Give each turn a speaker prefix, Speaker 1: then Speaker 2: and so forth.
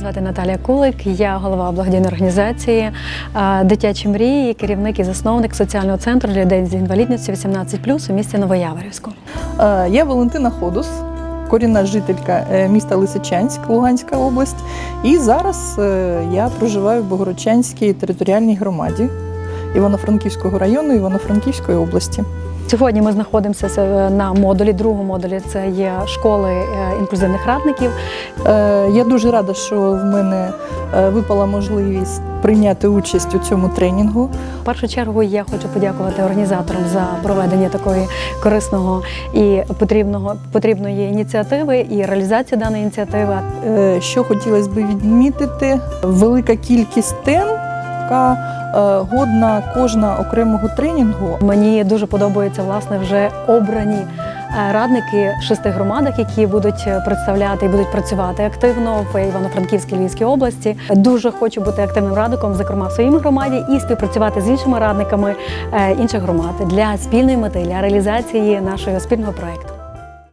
Speaker 1: Звати Наталія Кулик, я голова благодійної організації е, Дитячі мрії, керівник і засновник соціального центру для людей з інвалідністю 18+, у місті Новояворівську.
Speaker 2: Е, Я Валентина Ходус, корінна жителька е, міста Лисичанськ, Луганська область. І зараз я проживаю в Богородчанській територіальній громаді Івано-Франківського району Івано-Франківської області.
Speaker 1: Сьогодні ми знаходимося е, на модулі, другому модулі це є школи е, інклюзивних радників.
Speaker 2: Е, Я дуже рада, що в мене випала можливість прийняти участь у цьому тренінгу.
Speaker 1: В першу чергу я хочу подякувати організаторам за проведення такої корисного і потрібного потрібної ініціативи і реалізацію даної ініціативи.
Speaker 2: Що хотілося б відмітити, велика кількість тем, яка годна кожна окремого тренінгу.
Speaker 1: Мені дуже подобаються власне вже обрані е, радники шести громадах, які будуть е, представляти і будуть працювати активно в Івано-Франківській Львівській області. Дуже хочу бути активним радником, зокрема в своїй громаді, і співпрацювати з іншими радниками е, інших громад для спільної мети, для реалізації нашого спільного проекту.